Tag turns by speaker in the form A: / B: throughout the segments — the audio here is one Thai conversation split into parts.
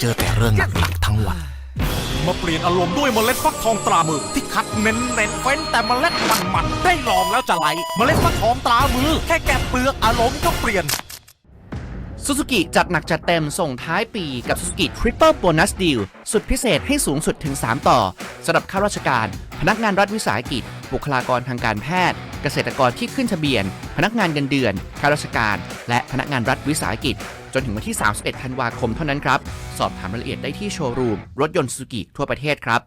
A: เจอแต่เรื่องหนักๆทั้งวัน
B: มาเปลี่ยนอารมณ์ด้วยเมล็ดฟักทองตรามือ ที่คัดเน้นเน้นๆเฟ้นแต่เมล็ดมันมันๆได้ลองแล้วจะไหลเมล็ดฟักทองตรามือ แค่แกะเปลือกอารมณ์ก็เปลี่ยน
C: ซูซูกิจัดหนักจัดเต็มส่งท้ายปีกับ Suzuki Triple Bonus Deal สุดพิเศษให้สูงสุดถึง 3 ต่อสำหรับข้าราชการ พนักงานรัฐวิสาหกิจ บุคลากรทางการแพทย์ เกษตรกรที่ขึ้นทะเบียน พนักงานเงินเดือนข้าราชการ และพนักงานรัฐวิสาหกิจ จนถึงวันที่ 31 ธันวาคมเท่านั้นครับ สอบถามรายละเอียดได้ที่โชว์รูม รถยนต์ซูกิทั่วประเทศครับ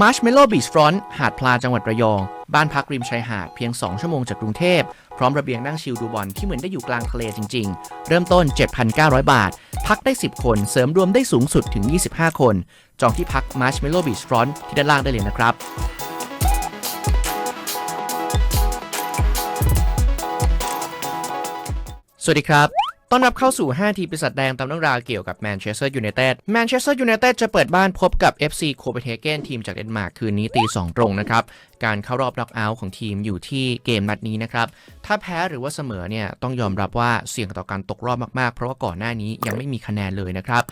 C: Marshmallow Beach Front หาดพลาจังหวัดระยอง บ้านพักริมชายหาดเพียง 2 ชั่วโมงจากกรุงเทพ พร้อมระเบียงนั่งชิลดูบอลที่เหมือนได้อยู่กลางทะเลจริง ๆ เริ่มต้น 7,900 บาท พักได้ 10 คนเสริมรวมได้สูงสุดถึง 25 คน จองที่พัก Marshmallow Beach Front ที่ด้านล่างได้เลยนะครับ สวัสดีครับ ต้อนรับเข้าสู่ 5 ทีปีศาจแดงตามเรื่องราวเกี่ยวกับแมนเชสเตอร์ยูไนเต็ด แมนเชสเตอร์ยูไนเต็ดจะเปิดบ้านพบกับ FC โคเปนเฮเกนทีมจากเดนมาร์กคืนนี้ตี 2 ตรงนะครับ การเข้ารอบน็อกเอาท์ของทีมอยู่ที่เกมนัดนี้นะครับ ถ้าแพ้หรือว่าเสมอเนี่ยต้องยอมรับว่าเสี่ยงต่อการตกรอบมากๆ เพราะว่าก่อนหน้านี้ยังไม่มีคะแนนเลยนะครับ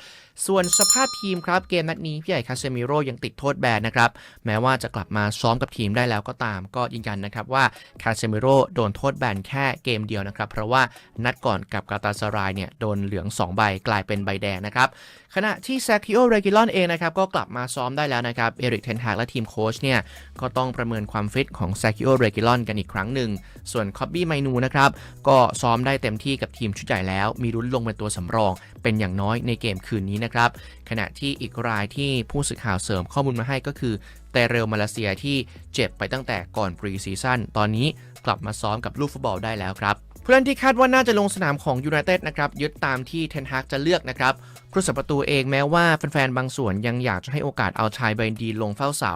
C: ส่วนสภาพทีมครับเกมนัดนี้พี่ใหญ่คาเซมิโร่ยังติดโทษแบนนะครับแม้ว่าจะกลับมาซ้อมกับทีมได้แล้วก็ตาม ก็ยืนยันนะครับว่าคาเซมิโร่โดนโทษแบนแค่เกมเดียวนะครับเพราะว่านัดก่อนกับกาตาซารายเนี่ยโดนเหลือง 2 ใบกลายเป็นใบแดงนะครับขณะที่แซคิโอเรกิลอนเองนะครับก็กลับมาซ้อมได้แล้วนะครับเอริกเทนฮากและทีมโค้ชเนี่ยก็ต้องประเมินความฟิตของแซคิโอเรกิลอนกันอีกครั้งหนึ่ง ส่วนคอบบี้ไมนูนะครับก็ซ้อมได้เต็มที่กับทีมชุดใหญ่แล้ว มีลุ้นลงเป็นตัวสำรอง เป็นอย่างน้อยในเกมคืนนี้นะครับขณะที่อีกรายที่ผู้สื่อข่าวเสริมข้อมูลมาให้ก็คือเตเรลมาเลเซียที่เจ็บไปตั้งแต่ก่อนปรีซีซั่นตอนนี้กลับมาซ้อมกับลูกฟุตบอลได้แล้วครับ เพื่อนที่คาดว่าน่าจะลงสนามของยูไนเต็ดนะครับยึดตามที่เทนฮากจะเลือกนะครับผู้สับประตูเองแม้ว่าแฟนๆบางส่วนยังอยากจะให้โอกาสเอาชายเบนดีลงเฝ้าเสา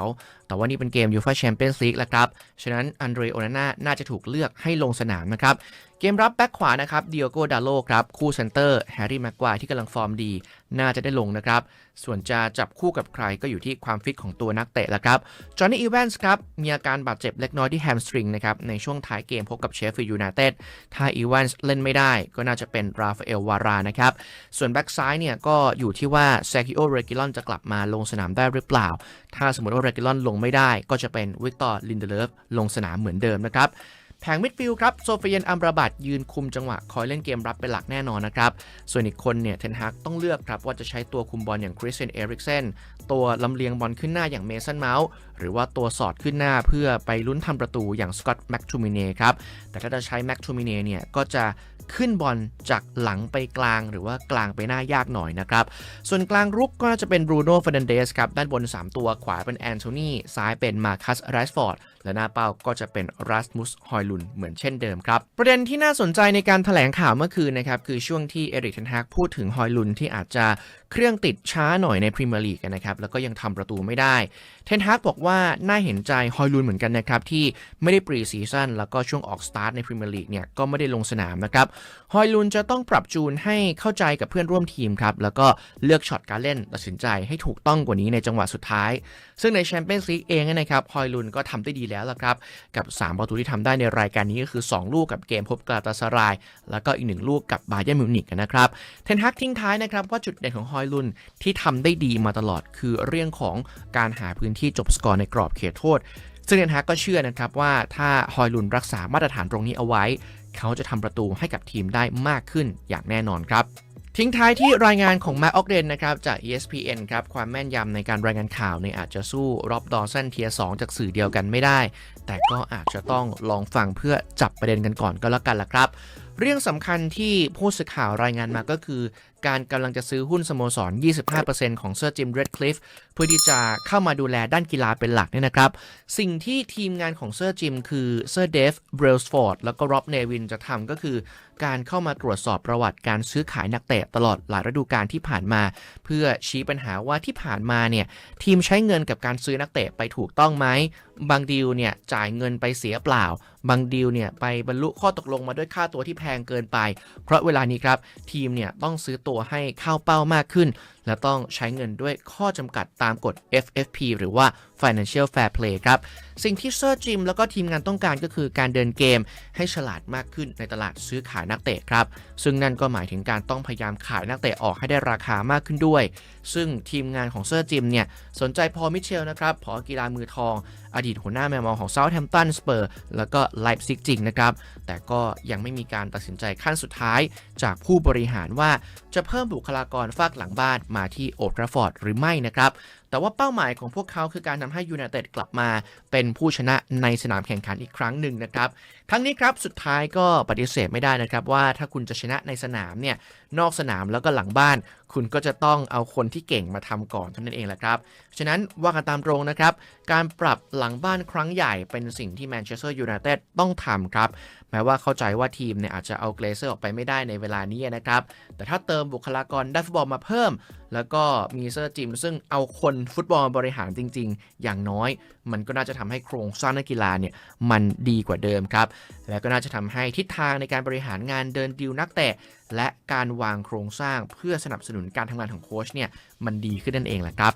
C: แต่ว่านี่เป็นเกมยูฟ่าแชมเปี้ยนส์ลีกแล้วครับ ฉะนั้นอันเดรโอนาน่าน่าจะถูกเลือกให้ลงสนามนะครับ กมรับแบ็คขวานะครับเดียโกดาโลครับคู่เซนเตอร์แฮร์รี่แม็กควายที่กำลังฟอร์มดี น่าจะได้ลงนะครับ ส่วนจะจับคู่กับใครก็อยู่ที่ความฟิตของตัวนักเตะแล้วครับจอห์นนี่อีแวนส์ครับ มีอาการบาดเจ็บเล็กน้อยที่แฮมสตริงนะครับในช่วงท้ายเกมพบกับเชฟฟิลด์ยูไนเต็ดถ้าอีแวนส์เล่นไม่ได้ก็น่าจะเป็นราฟาเอลวารานะครับส่วนแบ็กซ้ายเนี่ยก็อยู่ที่ว่าเซคิโอเรกิลอนจะกลับมาลงสนามได้หรือเปล่า ถ้าสมมติว่าเรกิลอนลงไม่ได้ ก็จะเป็นวิกตอร์ลินเดเลฟลงสนามเหมือนเดิมนะครับ แผงมิดฟิลด์ครับโซเฟียนอัมราบัตยืนคุมจังหวะคอยเล่นเกมรับเป็นหลักแน่นอนนะครับ ส่วนอีกคนเนี่ยเทนฮักต้องเลือกครับ ว่าจะใช้ตัวคุมบอลอย่างคริสเซนเอริกเซนตัวลำเลียงบอลขึ้นหน้าอย่างเมสันเมาส์หรือว่าตัวสอดขึ้นหน้าเพื่อไปลุ้นทำประตูอย่างสกอตแม็กทูมิเน่ครับ แต่ถ้าจะใช้แม็กทูมิเน่เนี่ยก็จะขึ้นบอลจากหลังไปกลางหรือว่ากลางไปหน้ายากหน่อยนะครับ ส่วนกลางรุกก็จะเป็นบรูโน่ฟ e น n นเดสครับ ด้านบน 3 ตัวขวาเป็นแอนโทนีซ้ายเป็นมาคัสไรส์ฟอร์ด และหน้าเป้าก็จะเป็นรัสมุสฮอยลุนเหมือนเช่นเดิมครับ ประเด็นที่น่าสนใจในการถแถลงข่าวเมื่อคืนนะครับ คือช่วงที่เอริกเทนฮากพูดถึงฮอยลุนที่อาจจะเครื่องติดช้าหน่อยในพรีเมียร์ลีกนะครับ แล้วก็ยังทำประตูไม่ได้ เทนฮากบอกว่าน่าเห็นใจฮอยลุนเหมือนกันนะครับ ที่ไม่ได้ปรีซีซั่นแล้วก็ช่วงออกสตาร์ทในพรีเมียร์ลีกเนี่ยก็ไม่ได้ลงสนามนะครับฮอยลุนจะต้องปรับจูนให้เข้าใจกับเพื่อนร่วมทีมครับแล้วก็เลือกช็อตการเล่นตัดสินใจให้ถูกต้องกว่านี้ในจังหวะสุดท้าย ซึ่งในแชมเปี้ยนส์ลีกเองนะครับฮอยลุนก็ทำได้ดีแล้วละครับ กับ 3 ประตูที่ทำได้ในรายการนี้ก็คือ 2 ลูกกับเกมพบกาตาสราย แล้วก็อีก 1 ลูกกับบาเยอร์มิวนิกนะครับ เทนฮักทิ้งท้ายนะครับว่าจุดเด่นของฮอยลุนที่ทำได้ดีมาตลอดคือเรื่องของการหาพื้นที่จบสกอร์ในกรอบเขตโทษซึ่งเทนฮักก็เชื่อนะครับว่าถ้าฮอยลุนรักษามาตรฐานตรงนี้เอาไว้ เขาจะทำประตูให้กับทีมได้มากขึ้นอย่างแน่นอนครับ ทิ้งท้ายที่รายงานของแม็ออกเดนนะครับจาก ESPN ครับความแม่นยำในการรายงานข่าวเนี่ยอาจจะสู้รอบดอสันเทียสจากสื่อเดียวกันไม่ได้ แต่ก็อาจจะต้องลองฟังเพื่อจับประเด็นกันก่อนก็แล้วกันละครับ เรื่องสำคัญที่ผู้สื่อข่าวรายงานมาก็คือ การกำลังจะซื้อหุ้นสโมสร 25%ของเซอร์จิมเรดคลิฟเพื่อที่จะเข้ามาดูแลด้านกีฬาเป็นหลักเนี่ยนะครับ สิ่งที่ทีมงานของเซอร์จิมคือเซอร์เดฟเบรลสฟอร์ดแล้วก็ร็อบเนวินจะทำก็คือการเข้ามาตรวจสอบประวัติการซื้อขายนักเตะตลอดหลายฤดูกาลที่ผ่านมา เพื่อชี้ปัญหาว่าที่ผ่านมาเนี่ยทีมใช้เงินกับการซื้อนักเตะไปถูกต้องไหมบางดีลเนี่ยจ่ายเงินไปเสียเปล่า บางดีลเนี่ยไปบรรลุข้อตกลงมาด้วยค่าตัวที่แพงเกินไป เพราะเวลานี้ครับทีมเนี่ยต้องซื้อตัวให้เข้าเป้ามากขึ้น และต้องใช้เงินด้วยข้อจำกัดตามกฎ FFP หรือว่า Financial Fair Play ครับ สิ่งที่เซอร์จิมแล้วก็ทีมงานต้องการก็คือการเดินเกมให้ฉลาดมากขึ้นในตลาดซื้อขายนักเตะครับ ซึ่งนั่นก็หมายถึงการต้องพยายามขายนักเตะออกให้ได้ราคามากขึ้นด้วย ซึ่งทีมงานของเซอร์จิมเนี่ยสนใจพอมิเชลนะครับพอกีฬามือทอง อดีตหัวหน้าแมวมองของเซาท์แฮมป์ตันสเปอร์แล้วก็ไลป์ซิกจริงนะครับ แต่ก็ยังไม่มีการตัดสินใจขั้นสุดท้ายจากผู้บริหารว่าจะเพิ่มบุคลากรฝากหลังบ้านมาที่โอทราฟอร์ดหรือไม่นะครับแต่ว่าเป้าหมายของพวกเขาคือการทำให้ยูไนเต็ดกลับมาเป็นผู้ชนะในสนามแข่งขันอีกครั้งหนึ่งนะครับ ทั้งนี้ครับสุดท้ายก็ปฏิเสธไม่ได้นะครับว่าถ้าคุณจะชนะในสนามเนี่ย นอกสนามแล้วก็หลังบ้าน คุณก็จะต้องเอาคนที่เก่งมาทำก่อนเท่านั้นเองแหละครับ ฉะนั้นว่ากันตามตรงนะครับ การปรับหลังบ้านครั้งใหญ่เป็นสิ่งที่แมนเชสเตอร์ยูไนเต็ดต้องทำครับ แม้ว่าเข้าใจว่าทีมเนี่ยอาจจะเอาเกรเซอร์ออกไปไม่ได้ในเวลานี้นะครับ แต่ถ้าเติมบุคลากรด้านฟุตบอลมาเพิ่ม แล้วก็มีเซอร์จิมซึ่งเอาคนฟุตบอลมาบริหารจริง ๆ อย่างน้อย มันก็น่าจะทำให้โครงสร้างนักกีฬาเนี่ยมันดีกว่าเดิมครับ และก็น่าจะทำให้ทิศทางในการบริหารงานเดินดิวนักเตะ และการวางโครงสร้างเพื่อสนับสนุนการทำงานของโค้ชเนี่ยมันดีขึ้นนั่นเองแหละครับ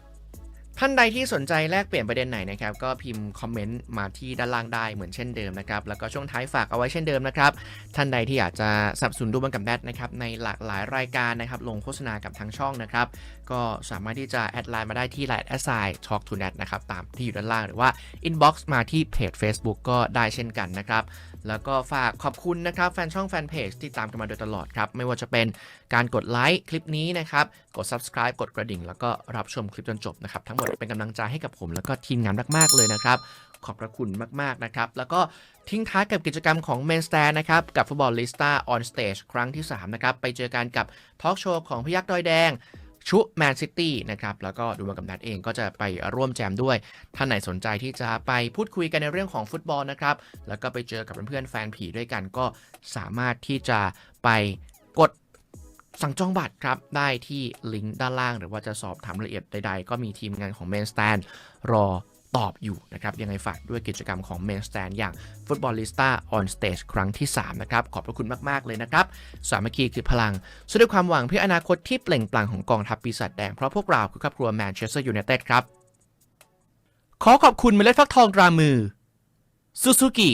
C: ท่านใดที่สนใจแลกเปลี่ยนประเด็นไหนนะครับ ก็พิมพ์คอมเมนต์มาที่ด้านล่างได้เหมือนเช่นเดิมนะครับ แล้วก็ช่วงท้ายฝากเอาไว้เช่นเดิมนะครับ ท่านใดที่อยากจะสับสนดูบันกับแดดนะครับในหลากหลายรายการนะครับลงโฆษณากับทางช่องนะครับ ก็สามารถที่จะแอดไลน์มาได้ที่ไลน์แอสไซ Talk to Net นะครับตามที่อยู่ด้านล่างหรือว่า Inbox มาที่เพจ Facebook ก็ได้เช่นกันนะครับ แล้วก็ฝากขอบคุณนะครับแฟนช่องแฟนเพจที่ตามกันมาโดยตลอดครับ ไม่ว่าจะเป็นการกดไลค์คลิปนี้นะครับ กด subscribe กดกระดิ่ง แล้วก็รับชมคลิปจนจบนะครับ ทั้งหมดเป็นกำลังใจให้กับผม แล้วก็ทีมงานมากๆเลยนะครับ ขอบพระคุณมาก ๆ นะครับ แล้วก็ทิ้งท้ายกับกิจกรรมของ Main Stand นะครับ กับฟุตบอลลิสตา on stage ครั้งที่ 3 นะครับ ไปเจอกันกับทอล์กโชว์ของพยักษ์ดอยแดง ชุแมนซิตี้นะครับ แล้วก็ดูมากับนัดเองก็จะไปร่วมแจมด้วย ท่านไหนสนใจที่จะไปพูดคุยกันในเรื่องของฟุตบอลนะครับ แล้วก็ไปเจอกับเพื่อนๆแฟนผีด้วยกันก็สามารถที่จะไปกดสั่งจองบัตรครับ ได้ที่ลิงก์ด้านล่าง หรือว่าจะสอบถามรายละเอียดใดๆ ก็มีทีมงานของ Main Stand รอ ตอบอยู่นะครับ ยังไงฝากด้วยกิจกรรมของ Main Stand อย่าง Footballista on Stage ครั้งที่ 3 นะครับ ขอบพระคุณมาก ๆ เลยนะครับ สามัคคีคือพลังสู้ด้วยความหวังเพื่ออนาคตที่เปล่งปลั่งของกองทัพปีศาจแดง เพราะพวกเราคือครอบครัวแมนเชสเตอร์ยูไนเต็ดครับ ขอขอบคุณเมล็ดฟักทองตรามือซูซูกิ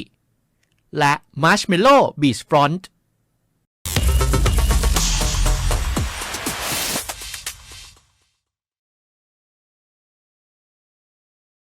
C: และ Marshmallow Beach Front